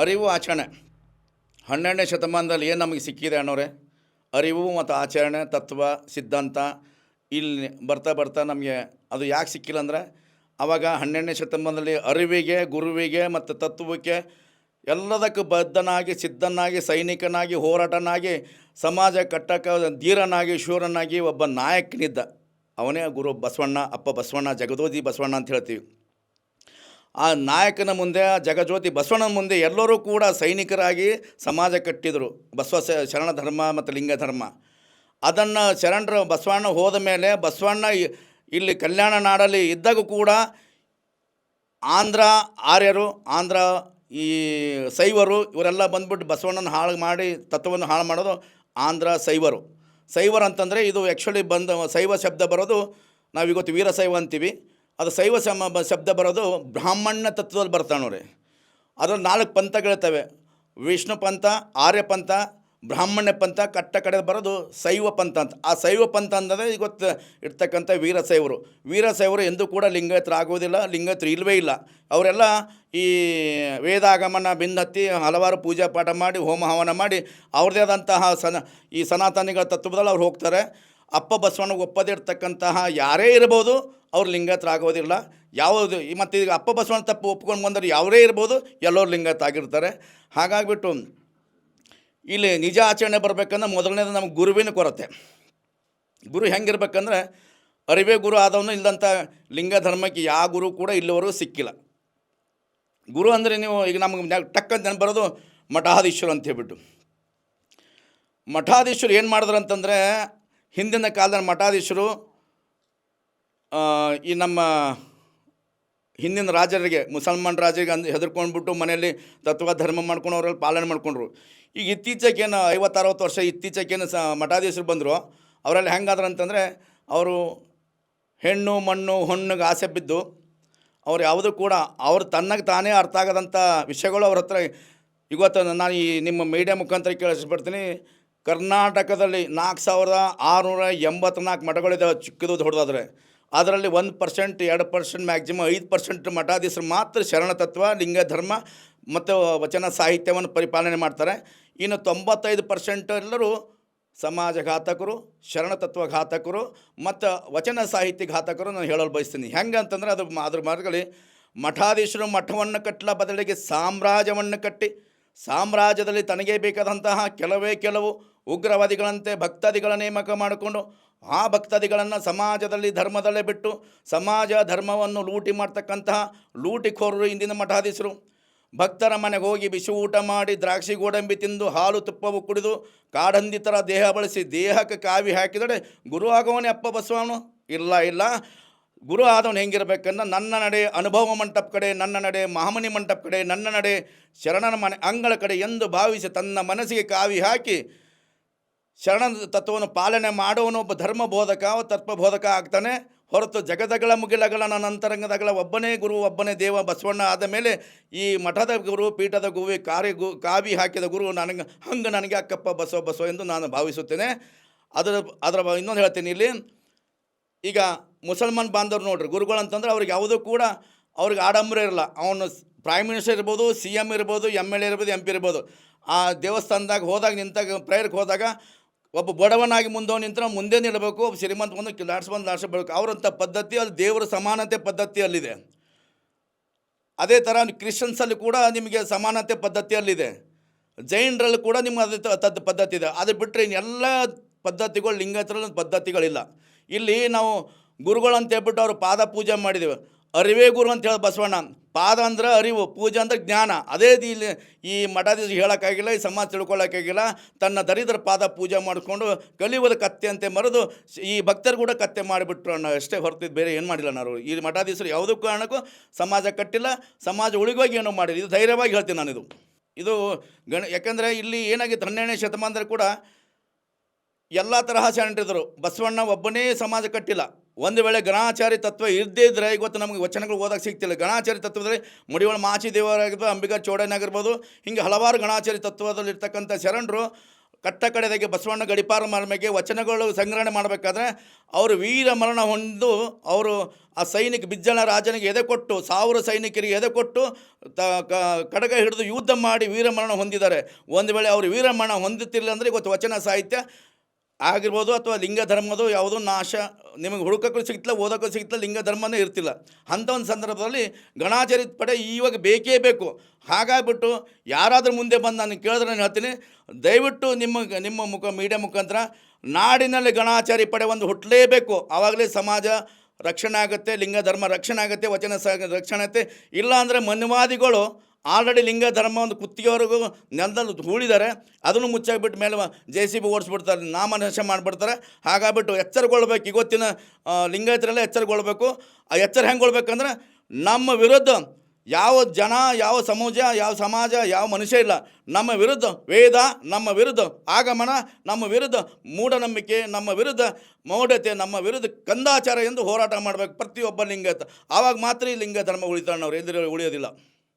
ಅರಿವು ಆಚರಣೆ. ಹನ್ನೆರಡನೇ ಶತಮಾನದಲ್ಲಿ ಏನು ನಮಗೆ ಸಿಕ್ಕಿದೆ ಅನ್ನೋರೆ? ಅರಿವು ಮತ್ತು ಆಚರಣೆ, ತತ್ವ, ಸಿದ್ಧಾಂತ ಇಲ್ಲಿ ಬರ್ತಾ ಬರ್ತಾ ನಮಗೆ ಅದು ಯಾಕೆ ಸಿಕ್ಕಿಲ್ಲ ಅಂದರೆ ಆವಾಗ ಹನ್ನೆರಡನೇ ಶತಮಾನದಲ್ಲಿ ಅರಿವಿಗೆ, ಗುರುವಿಗೆ ಮತ್ತು ತತ್ವಕ್ಕೆ ಎಲ್ಲದಕ್ಕೂ ಬದ್ಧನಾಗಿ, ಸಿದ್ಧನಾಗಿ, ಸೈನಿಕನಾಗಿ, ಹೋರಾಟನಾಗಿ, ಸಮಾಜ ಕಟ್ಟಕ ಧೀರನಾಗಿ, ಶೂರನಾಗಿ ಒಬ್ಬ ನಾಯಕನಿದ್ದ. ಅವನೇ ಗುರು ಬಸವಣ್ಣ, ಅಪ್ಪ ಬಸವಣ್ಣ ಜಗದೋದಿ ಬಸವಣ್ಣ ಅಂತ ಹೇಳ್ತೀವಿ. ಆ ನಾಯಕನ ಮುಂದೆ, ಆ ಜಗಜ್ಯೋತಿ ಬಸವಣ್ಣನ ಮುಂದೆ ಎಲ್ಲರೂ ಕೂಡ ಸೈನಿಕರಾಗಿ ಸಮಾಜ ಕಟ್ಟಿದರು. ಬಸವ ಶರಣ ಧರ್ಮ ಮತ್ತು ಲಿಂಗ ಧರ್ಮ ಅದನ್ನು ಶರಣರು ಬಸವಣ್ಣ ಹೋದ ಮೇಲೆ ಬಸವಣ್ಣ ಇಲ್ಲಿ ಕಲ್ಯಾಣ ನಾಡಲ್ಲಿ ಇದ್ದಾಗ ಕೂಡ ಆಂಧ್ರ ಆರ್ಯರು, ಆಂಧ್ರ ಈ ಸೈವರು ಇವರೆಲ್ಲ ಬಂದ್ಬಿಟ್ಟು ಬಸವಣ್ಣನ ಹಾಳು ಮಾಡಿ ತತ್ವವನ್ನು ಹಾಳು ಮಾಡೋದು ಆಂಧ್ರ ಸೈವರು. ಸೈವರ್ ಅಂತಂದರೆ ಇದು ಆ್ಯಕ್ಚುಲಿ ಬಂದ ಶೈವ ಶಬ್ದ ಬರೋದು ನಾವು ಇವತ್ತು ವೀರಶೈವ ಅಂತೀವಿ. ಅದು ಶೈವ ಸಮ ಶಬ್ದ ಬರೋದು ಬ್ರಾಹ್ಮಣ್ಯ ತತ್ವದಲ್ಲಿ ಬರ್ತಾನೆ ನೋಡ್ರಿ. ಅದ್ರಲ್ಲಿ ನಾಲ್ಕು ಪಂಥಗಳಿರ್ತವೆ. ವಿಷ್ಣು ಪಂಥ, ಆರ್ಯ ಪಂಥ, ಬ್ರಾಹ್ಮಣ್ಯ ಪಂಥ, ಕಟ್ಟ ಕಡೆ ಬರೋದು ಶೈವ ಪಂಥ ಅಂತ. ಆ ಶೈವ ಪಂಥ ಅಂದರೆ ಇವತ್ತು ಇರ್ತಕ್ಕಂಥ ವೀರಶೈವರು. ವೀರಶೈವರು ಎಂದೂ ಕೂಡ ಲಿಂಗಾಯತರು ಆಗೋದಿಲ್ಲ ಲಿಂಗಾಯತರು ಇಲ್ಲವೇ ಇಲ್ಲ. ಅವರೆಲ್ಲ ಈ ವೇದಾಗಮನ ಬಿನ್ನತ್ತಿ ಹಲವಾರು ಪೂಜಾ ಪಾಠ ಮಾಡಿ, ಹೋಮ ಹವನ ಮಾಡಿ ಅವ್ರದೇ ಆದಂತಹ ಸನ ಈ ಸನಾತನಿಗಳ ತತ್ವದಲ್ಲಿ ಅವ್ರು ಹೋಗ್ತಾರೆ. ಅಪ್ಪ ಬಸವಣ್ಣ ಒಪ್ಪದೇ ಇರ್ತಕ್ಕಂತಹ ಯಾರೇ ಇರ್ಬೋದು ಅವ್ರು ಲಿಂಗತ್ರ ಆಗೋದಿಲ್ಲ. ಯಾವುದು ಮತ್ತು ಈಗ ಅಪ್ಪ ಬಸವಣ್ಣ ತಪ್ಪು ಒಪ್ಕೊಂಡು ಬಂದರೆ ಯಾವರೇ ಇರ್ಬೋದು, ಎಲ್ಲರೂ ಲಿಂಗತ್ ಆಗಿರ್ತಾರೆ. ಹಾಗಾಗಿಬಿಟ್ಟು ಇಲ್ಲಿ ನಿಜ ಆಚರಣೆ ಬರಬೇಕಂದ್ರೆ ಮೊದಲನೇದು ನಮ್ಗೆ ಗುರುವಿನ ಕೊರತೆ. ಗುರು ಹೆಂಗಿರ್ಬೇಕಂದ್ರೆ ಅರಿವೇ ಗುರು ಆದವನು ಇಲ್ಲದಂಥ ಲಿಂಗ ಧರ್ಮಕ್ಕೆ ಯಾವ ಗುರು ಕೂಡ ಇಲ್ಲಿವರೆಗೂ ಸಿಕ್ಕಿಲ್ಲ. ಗುರು ಅಂದರೆ ನೀವು ಈಗ ನಮಗೆ ಟಕ್ಕಂತ ಜನ ಬರೋದು ಮಠಾಧೀಶ್ವರು ಅಂತ ಹೇಳ್ಬಿಟ್ಟು. ಮಠಾಧೀಶರು ಏನು ಮಾಡಿದ್ರು ಅಂತಂದರೆ ಹಿಂದಿನ ಕಾಲದ ಮಠಾಧೀಶರು ಈ ನಮ್ಮ ಹಿಂದಿನ ರಾಜರಿಗೆ, ಮುಸಲ್ಮಾನ್ ರಾಜರಿಗೆ ಅಂದು ಹೆದರ್ಕೊಂಡ್ಬಿಟ್ಟು ಮನೆಯಲ್ಲಿ ತತ್ವ ಧರ್ಮ ಮಾಡ್ಕೊಂಡು ಅವರಲ್ಲಿ ಪಾಲನೆ ಮಾಡ್ಕೊಂಡ್ರು. ಈಗ ಇತ್ತೀಚೆಗೇನು ಐವತ್ತು ಅರವತ್ತು ವರ್ಷ ಇತ್ತೀಚೆಗೇನು ಸ ಮಠಾಧೀಶರು ಬಂದರು, ಅವರಲ್ಲಿ ಹೆಂಗಾದ್ರು ಅಂತಂದರೆ ಅವರು ಹೆಣ್ಣು, ಮಣ್ಣು, ಹೊಣ್ಣಿಗೆ ಆಸೆ ಬಿದ್ದು ಅವ್ರು ಯಾವುದೂ ಕೂಡ ಅವ್ರು ತನ್ನಗೆ ತಾನೇ ಅರ್ಥ ಆಗದಂಥ ವಿಷಯಗಳು ಅವ್ರ ಹತ್ರ ಇವತ್ತು ನಾನು ಈ ನಿಮ್ಮ ಮೀಡಿಯಾ ಮುಖಾಂತರ ಕೇಳಿಸ್ಬಿಡ್ತೀನಿ. ಕರ್ನಾಟಕದಲ್ಲಿ ನಾಲ್ಕು ಸಾವಿರದ ಆರುನೂರ ಎಂಬತ್ನಾಲ್ಕು ಮಠಗಳಿದ್ದಾವೆ, ಚಿಕ್ಕದು ದೊಡ್ಡದಾದ್ರೆ. ಅದರಲ್ಲಿ ಒಂದು ಪರ್ಸೆಂಟ್, ಎರಡು ಪರ್ಸೆಂಟ್, ಮ್ಯಾಕ್ಸಿಮಮ್ ಐದು ಪರ್ಸೆಂಟ್ ಮಠಾಧೀಶರು ಮಾತ್ರ ಶರಣ ತತ್ವ, ಲಿಂಗ ಧರ್ಮ ಮತ್ತು ವಚನ ಸಾಹಿತ್ಯವನ್ನು ಪರಿಪಾಲನೆ ಮಾಡ್ತಾರೆ. ಇನ್ನು ತೊಂಬತ್ತೈದು ಪರ್ಸೆಂಟ್ ಎಲ್ಲರೂ ಸಮಾಜ ಘಾತಕರು ಶರಣತತ್ವ ಘಾತಕರು ಮತ್ತು ವಚನ ಸಾಹಿತ್ಯ ಘಾತಕರು ನಾನು ಹೇಳಲು ಬಯಸ್ತೀನಿ. ಹೆಂಗೆ ಅಂತಂದ್ರೆ ಅದು ಅದ್ರ ಮಾರ್ಗದಲ್ಲಿ ಮಠಾಧೀಶರು ಮಠವನ್ನು ಕಟ್ಟಲ ಬದಲಿಗೆ ಸಾಮ್ರಾಜ್ಯವನ್ನು ಕಟ್ಟಿ, ಸಾಮ್ರಾಜ್ಯದಲ್ಲಿ ತನಗೇ ಬೇಕಾದಂತಹ ಕೆಲವೇ ಕೆಲವು ಉಗ್ರವಾದಿಗಳಂತೆ ಭಕ್ತಾದಿಗಳ ನೇಮಕ ಮಾಡಿಕೊಂಡು ಆ ಭಕ್ತಾದಿಗಳನ್ನು ಸಮಾಜದಲ್ಲಿ, ಧರ್ಮದಲ್ಲೇ ಬಿಟ್ಟು ಸಮಾಜ ಧರ್ಮವನ್ನು ಲೂಟಿ ಮಾಡ್ತಕ್ಕಂತಹ ಲೂಟಿಖೋರರು ಇಂದಿನ ಮಠಾಧೀಶರು. ಭಕ್ತರ ಮನೆಗೆ ಹೋಗಿ ಬಿಸಿ ಊಟ ಮಾಡಿ ದ್ರಾಕ್ಷಿ ಗೋಡಂಬಿ ತಿಂದು ಹಾಲು ತುಪ್ಪವು ಕುಡಿದು ಕಾಡಂದಿ ಥರ ದೇಹ ಬಳಸಿ ದೇಹಕ್ಕೆ ಕಾವಿ ಹಾಕಿದರೆ ಗುರು ಆಗೋವನೇ ಅಪ್ಪ ಬಸವನು? ಇಲ್ಲ ಇಲ್ಲ. ಗುರು ಆದವನು ಹೆಂಗಿರ್ಬೇಕನ್ನ ನನ್ನ ನಡೆ ಅನುಭವ ಮಂಟಪ ಕಡೆ, ನನ್ನ ನಡೆ ಮಹಾಮನಿ ಮಂಟಪ ಕಡೆ, ನನ್ನ ನಡೆ ಶರಣನ ಮನೆ ಅಂಗಳ ಕಡೆ ಎಂದು ಭಾವಿಸಿ ತನ್ನ ಮನಸ್ಸಿಗೆ ಕಾವಿ ಹಾಕಿ ಶರಣ ತತ್ವವನ್ನು ಪಾಲನೆ ಮಾಡುವನು ಒಬ್ಬ ಧರ್ಮ ಬೋಧಕ ತತ್ವ ಬೋಧಕ ಆಗ್ತಾನೆ. ಹೊರತು ಜಗದಗಳ ಮುಗಿಲಗಳ, ನನ್ನ ಅಂತರಂಗದಗಳ ಒಬ್ಬನೇ ಗುರು, ಒಬ್ಬನೇ ದೇವ, ಬಸವಣ್ಣ ಆದ ಮೇಲೆ ಈ ಮಠದ ಗುರು, ಪೀಠದ ಗುವಿ ಕಾರ್ಯ ಗು, ಕಾವಿ ಹಾಕಿದ ಗುರು ನನಗೆ, ಹಂಗೆ ನನಗೆ ಅಕ್ಕಪ್ಪ ಬಸವ ಬಸವ ಎಂದು ನಾನು ಭಾವಿಸುತ್ತೇನೆ. ಅದರ ಅದರ ಇನ್ನೊಂದು ಹೇಳ್ತೀನಿ ಇಲ್ಲಿ. ಈಗ ಮುಸಲ್ಮಾನ್ ಬಾಂಧವ್ರು ನೋಡ್ರಿ, ಗುರುಗಳು ಅಂತಂದ್ರೆ ಅವ್ರಿಗೆ ಯಾವುದೂ ಕೂಡ ಅವ್ರಿಗೆ ಆಡಂಬರ ಇರಲ್ಲ. ಅವನು ಪ್ರೈಮ್ ಮಿನಿಸ್ಟರ್ ಇರ್ಬೋದು ಸಿ ಎಂ ಇರ್ಬೋದು ಎಂ ಎಲ್ ಎ ಇರ್ಬೋದು ಎಂ ಪಿ ಇರ್ಬೋದು. ಆ ದೇವಸ್ಥಾನದಾಗ ಹೋದಾಗ ನಿಂತಾಗ ಪ್ರೇಯರ್ಗೆ ಹೋದಾಗ ಒಬ್ಬ ಬಡವನಾಗಿ ಮುಂದೆ ನಿಂತರ ಮುಂದೆ ನಿಲ್ಲಬೇಕು ಒಬ್ಬ ಶ್ರೀಮಂತ ಬಂದು ಲಾಡ್ಸ್ ಬಂದು ಲಾಡ್ಸ್ ಅವರಂಥ ಪದ್ಧತಿ ಅದು ದೇವರ ಸಮಾನತೆ ಪದ್ಧತಿಯಲ್ಲಿದೆ ಅದೇ ಥರ ಕ್ರಿಶ್ಚಿಯನ್ಸಲ್ಲಿ ಕೂಡ ನಿಮಗೆ ಸಮಾನತೆ ಪದ್ಧತಿಯಲ್ಲಿದೆ ಜೈನರಲ್ಲಿ ಕೂಡ ನಿಮ್ಮ ಅದೇ ಪದ್ಧತಿ ಇದೆ. ಅದು ಬಿಟ್ಟರೆ ಇನ್ನೆಲ್ಲ ಪದ್ಧತಿಗಳು ಲಿಂಗತರ ಪದ್ಧತಿಗಳಿಲ್ಲ. ಇಲ್ಲಿ ನಾವು ಗುರುಗಳು ಅಂತ ಹೇಳ್ಬಿಟ್ಟು ಅವರು ಪಾದ ಪೂಜೆ ಮಾಡಿದ್ದೇವೆ ಅರಿವೇ ಗುರು ಅಂತ ಹೇಳಿ ಬಸವಣ್ಣ ಪಾದ ಅಂದ್ರೆ ಅರಿವು, ಪೂಜೆ ಅಂದ್ರೆ ಜ್ಞಾನ. ಅದೇ ಇಲ್ಲಿ ಈ ಮಠಾಧೀಶ ಹೇಳೋಕ್ಕಾಗಿಲ್ಲ, ಈ ಸಮಾಜ ತಿಳ್ಕೊಳ್ಳೋಕ್ಕಾಗಿಲ್ಲ ತನ್ನ ದರಿದ್ರ ಪಾದ ಪೂಜೆ ಮಾಡಿಕೊಂಡು ಕಲಿಯುವುದು ಅಂತ ಮರೆದು ಈ ಭಕ್ತರು ಕೂಡ ಕತ್ತೆ ಮಾಡಿಬಿಟ್ರು ಅನ್ನೋ ಅಷ್ಟೇ ಹೊರತಿದ್ದು ಬೇರೆ ಏನು ಮಾಡಿಲ್ಲ ನಾವು ಈ ಮಠಾಧೀಶರು ಯಾವುದೂ ಕಾರಣಕ್ಕೂ ಸಮಾಜ ಕಟ್ಟಿಲ್ಲ, ಸಮಾಜ ಉಳಿಗೋಗಿ ಏನೋ ಮಾಡಿಲ್ಲ. ಇದು ಧೈರ್ಯವಾಗಿ ಹೇಳ್ತೀನಿ ನಾನು ಇದು ಗಣ ಯಾಕಂದರೆ ಇಲ್ಲಿ ಏನಾಗಿತ್ತು, ಹನ್ನೆರಡನೇ ಶತಮಾನದಲ್ಲಿ ಕೂಡ ಎಲ್ಲ ತರಹ ಶರಣರಿದ್ದರು ಬಸವಣ್ಣ ಒಬ್ಬನೇ ಸಮಾಜ ಕಟ್ಟಿಲ್ಲ. ಒಂದು ವೇಳೆ ಗಣಾಚಾರಿ ತತ್ವ ಇರದೇ ಇದ್ದರೆ ಇವತ್ತು ನಮಗೆ ವಚನಗಳು ಓದಕ್ಕೆ ಸಿಗ್ತಿಲ್ಲ. ಗಣಾಚಾರಿ ತತ್ವದಲ್ಲಿ ಮುಡಿವಳ ಮಾಚಿ ದೇವರಾಗಿರ್ಬೋದು ಅಂಬಿಕಾ ಚೌಡನ್ ಆಗಿರ್ಬೋದು, ಹಿಂಗೆ ಹಲವಾರು ಗಣಾಚಾರಿ ತತ್ವದಲ್ಲಿ ಇರ್ತಕ್ಕಂಥ ಶರಣರು ಕಟ್ಟ ಕಡೆದಾಗಿ ಬಸವಣ್ಣ ಗಡಿಪಾರ ಮಾರ್ಮೆಗೆ ವಚನಗಳು ಸಂಗ್ರಹಣೆ ಮಾಡಬೇಕಾದ್ರೆ ಅವರು ವೀರ ಮರಣ ಹೊಂದು ಅವರು ಆ ಸೈನಿಕ ಬಿಜ್ಜಳ ರಾಜನಿಗೆ ಎದೆ ಕೊಟ್ಟು, ಸಾವಿರ ಸೈನಿಕರಿಗೆ ಎದೆ ಕೊಟ್ಟು, ತ ಕಡಗ ಹಿಡಿದು ಯುದ್ಧ ಮಾಡಿ ವೀರಮರಣ ಹೊಂದಿದ್ದಾರೆ. ಒಂದು ವೇಳೆ ಅವರು ವೀರಮರಣ ಹೊಂದುತ್ತಿಲ್ಲ ಅಂದರೆ ಇವತ್ತು ವಚನ ಸಾಹಿತ್ಯ ಆಗಿರ್ಬೋದು ಅಥವಾ ಲಿಂಗ ಧರ್ಮದು ಯಾವುದೋ ನಾಶ, ನಿಮಗೆ ಹುಡುಕಕ್ಕೂ ಸಿಗ್ತಿಲ್ಲ, ಓದೋಕ್ಕೂ ಸಿಗ್ತಿಲ್ಲ, ಲಿಂಗ ಧರ್ಮನೇ ಇರ್ತಿಲ್ಲ. ಅಂಥ ಒಂದು ಸಂದರ್ಭದಲ್ಲಿ ಗಣಾಚರಿತ ಪಡೆ ಇವಾಗ ಬೇಕೇ ಬೇಕು. ಹಾಗಾಗ್ಬಿಟ್ಟು ಯಾರಾದರೂ ಮುಂದೆ ಬಂದು ನಾನು ಕೇಳಿದ್ರೆ ನಾನು ಹೇಳ್ತೀನಿ, ದಯವಿಟ್ಟು ನಿಮ್ಮ ನಿಮ್ಮ ಮುಖ, ಮೀಡಿಯಾ ಮುಖಾಂತರ ನಾಡಿನಲ್ಲಿ ಗಣಾಚಾರಿ ಪಡೆ ಒಂದು ಹುಟ್ಟಲೇಬೇಕು ಆವಾಗಲೇ ಸಮಾಜ ರಕ್ಷಣೆ ಆಗುತ್ತೆ, ಲಿಂಗ ಧರ್ಮ ರಕ್ಷಣೆ ಆಗುತ್ತೆ, ವಚನ ಸ, ರಕ್ಷಣೆ ಆಗುತ್ತೆ. ಇಲ್ಲ ಅಂದರೆ ಮನ್ಯವಾದಿಗಳು ಆಲ್ರೆಡಿ ಲಿಂಗ ಧರ್ಮ ಒಂದು ಕುತ್ತಿಗೆವರೆಗೂ ನೆಲದಲ್ಲಿ ಹೂಳಿದ್ದಾರೆ, ಅದನ್ನು ಮುಚ್ಚಾಕ್ಬಿಟ್ಟು ಮೇಲೆ ಜೆ ಸಿ ಬಿ ಓಡಿಸ್ಬಿಡ್ತಾರೆ ನಾಮನಶ ಮಾಡಿಬಿಡ್ತಾರೆ. ಹಾಗಾಗ್ಬಿಟ್ಟು ಎಚ್ಚರಗೊಳ್ಬೇಕು ಇವತ್ತಿನ ಲಿಂಗಾಯತರೆಲ್ಲ ಎಚ್ಚರಗೊಳ್ಬೇಕು. ಆ ಎಚ್ಚರ ಹೆಂಗೊಳ್ಬೇಕಂದ್ರೆ ನಮ್ಮ ವಿರುದ್ಧ ಯಾವ ಜನ, ಯಾವ ಸಮಾಜ ಯಾವ ಸಮಾಜ, ಯಾವ ಮನುಷ್ಯ ಇಲ್ಲ, ನಮ್ಮ ವಿರುದ್ಧ ವೇದ, ನಮ್ಮ ವಿರುದ್ಧ ಆಗಮನ, ನಮ್ಮ ವಿರುದ್ಧ ಮೂಢನಂಬಿಕೆ, ನಮ್ಮ ವಿರುದ್ಧ ಮೌಢ್ಯತೆ, ನಮ್ಮ ವಿರುದ್ಧ ಕಂದಾಚಾರ ಎಂದು ಹೋರಾಟ ಮಾಡಬೇಕು ಪ್ರತಿಯೊಬ್ಬ ಲಿಂಗಾಯತ. ಆವಾಗ ಮಾತ್ರ ಲಿಂಗ ಧರ್ಮ ಉಳಿತಾಣ್ಣವ್ರು ಎದುರು ಉಳಿಯೋದಿಲ್ಲ.